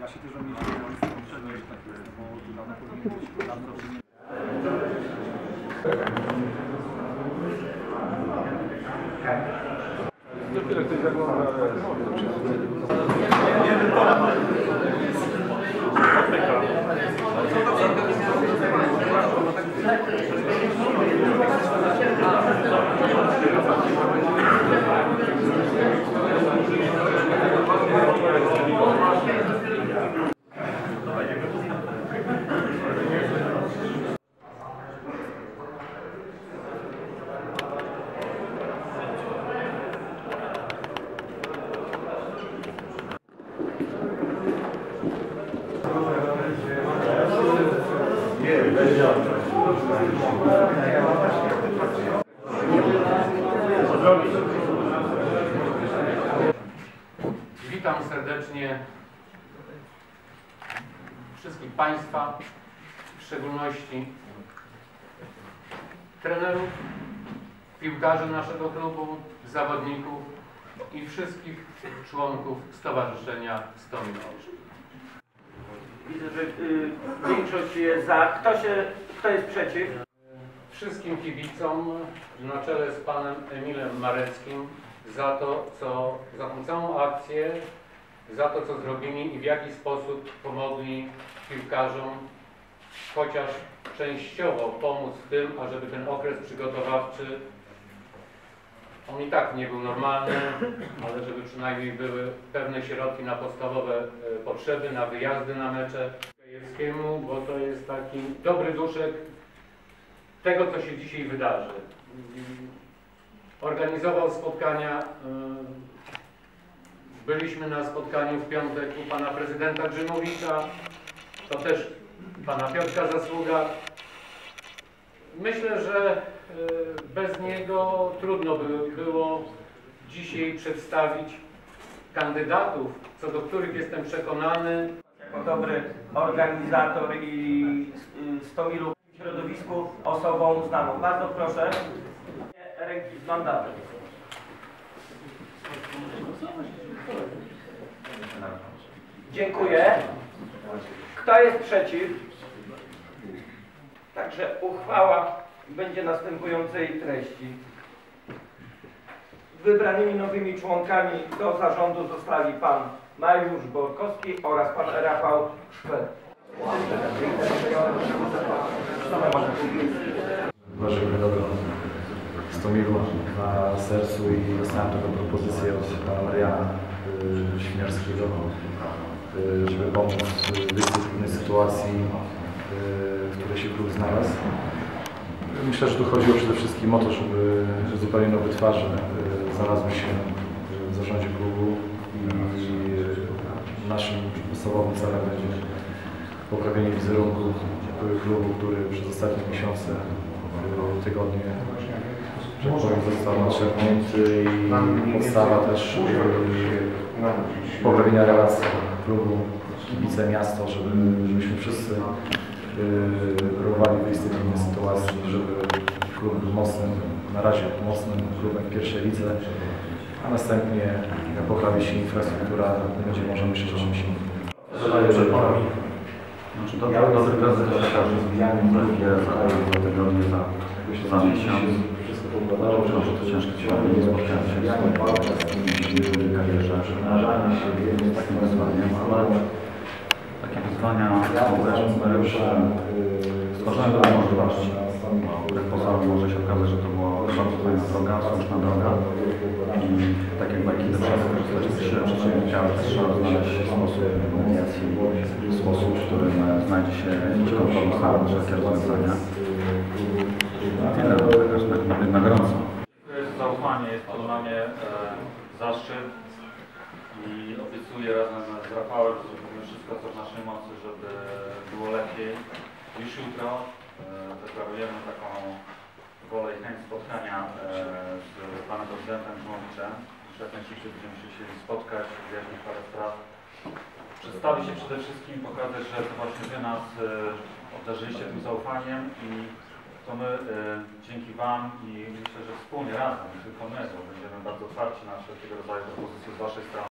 Ja się też mieliśmy że tak jest, bo to dawno powinien być, dawno powinien Witam serdecznie wszystkich Państwa, w szczególności trenerów, piłkarzy naszego klubu, zawodników i wszystkich członków Stowarzyszenia Stominoż. Widzę, że y, większość jest za. Kto, się, kto jest przeciw? Wszystkim kibicom na czele z panem Emilem Mareckim za to, co, za tą całą akcję, za to, co zrobili i w jaki sposób pomogli piłkarzom chociaż częściowo pomóc w tym, ażeby ten okres przygotowawczy on i tak nie był normalny, ale żeby przynajmniej były pewne środki na podstawowe e, potrzeby, na wyjazdy na mecze Gajewskiemu, bo to jest taki dobry duszek tego, co się dzisiaj wydarzy. Organizował spotkania. y, Byliśmy na spotkaniu w piątek u pana prezydenta Grzymowicza. To też pana Piotrka zasługa. Myślę, że y, bez niego trudno by było dzisiaj przedstawić kandydatów, co do których jestem przekonany, Jako dobry organizator i y, Stomilu w środowisku osobą znaną. Bardzo proszę. Ręki z mandatem. Dziękuję. Kto jest przeciw? Także uchwała będzie następującej treści. Wybranymi nowymi członkami do zarządu zostali pan Mariusz Borkowski oraz pan Rafał Szper. Waszego dobrego Stomilu na sercu i dostałem taką propozycję od pana Mariana y, Śmiarskiego, y, żeby pomóc w dyscyplinnej sytuacji, y, w której się klub znalazł. Myślę, że tu chodziło przede wszystkim o to, żeby zupełnie nowe twarze y, znalazły się w zarządzie klubu i y, naszym podstawowym celem będzie poprawienie wizerunku klubu, który przez ostatnie miesiące, tygodnie, że tak powiem, został nadszarpnięty i podstawa też poprawienia relacji klubu, kibice, miasto, żeby, żebyśmy wszyscy próbowali wyjść z tej trudnej sytuacji, żeby klub był mocnym, na razie mocnym klubem w pierwszej lidze, a następnie poprawi się infrastruktura, będzie można myśleć o czymś innym. przed Polami. Znaczy dobry, dobry prezes lekarzy zbijany drugie za dwa tygodnie za, za miesiąc. Uważam, że to ciężkie ciągle nie spotkałem się z w karierze. Takim wyzwaniem, ale takie wyzwania już stworzyłem pewne możliwości. Jak pozorom może się okazać, że to była bardzo fajna droga, słuszna droga. I tak jak bajki do korzystać z przedsięwzięcia, też trzeba znaleźć sposób mediacji, sposób, w którym e, znajdzie się jakiś kompromis na wszelkie rozwiązania. I tyle, no, także tak na, gorąco. Dziękuję za zaufanie, jest to dla mnie e, zaszczyt i obiecuję razem z Rafałem, wszystko co w naszej mocy, żeby było lepiej. Już jutro deklarujemy taką wolę i chęć spotkania e, z panem prezydentem Żmowiczem. Już jak najszybciej będziemy się chcieli spotkać, wyjaśnić parę spraw. Przedstawić się przede wszystkim, pokazać, że to właśnie Wy nas e, obdarzyliście tym zaufaniem i to my e, dzięki Wam i myślę, że wspólnie razem, tylko my, bo będziemy bardzo otwarci na wszelkiego rodzaju propozycje z Waszej strony.